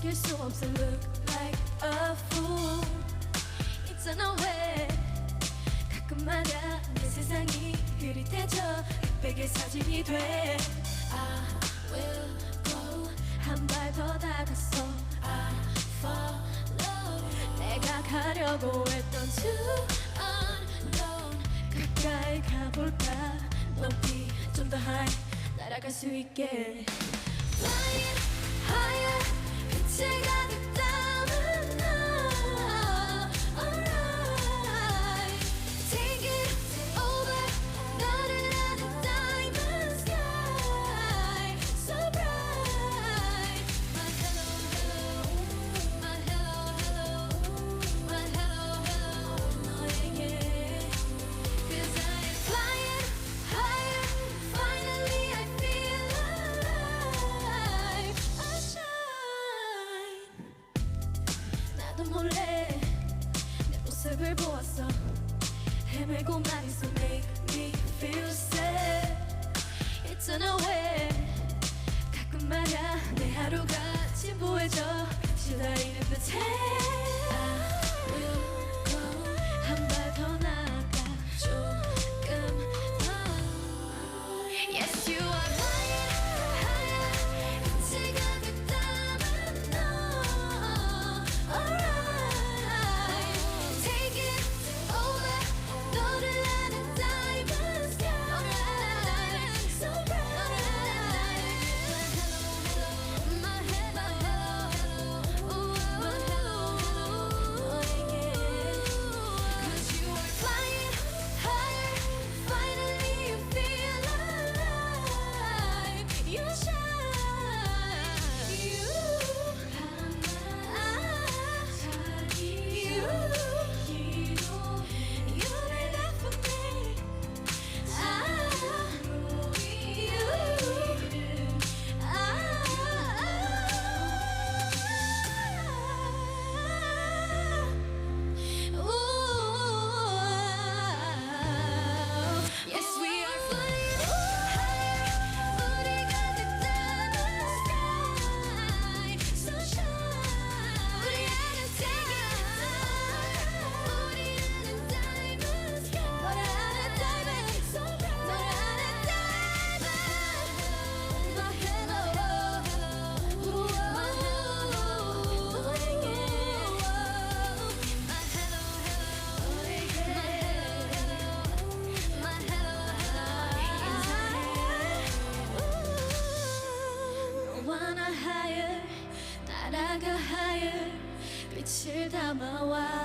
이길 수 없어 look like a fool. 있잖아 왜? 가끔마다 내 세상이 흐릿해져 흑백의 사진이 돼. I will go. 한 발 더 다가서 I follow. 내가 가려고 했던 to unknown. 가까이 가볼까? 높이 좀 더 high. 날아갈 수 있게 나도 몰래 내 모습을 보았어. 헤매고만 있어. Make me feel sad. 있잖아 왜 가끔마다 내 하루가 진보해져 시달리는 السماوات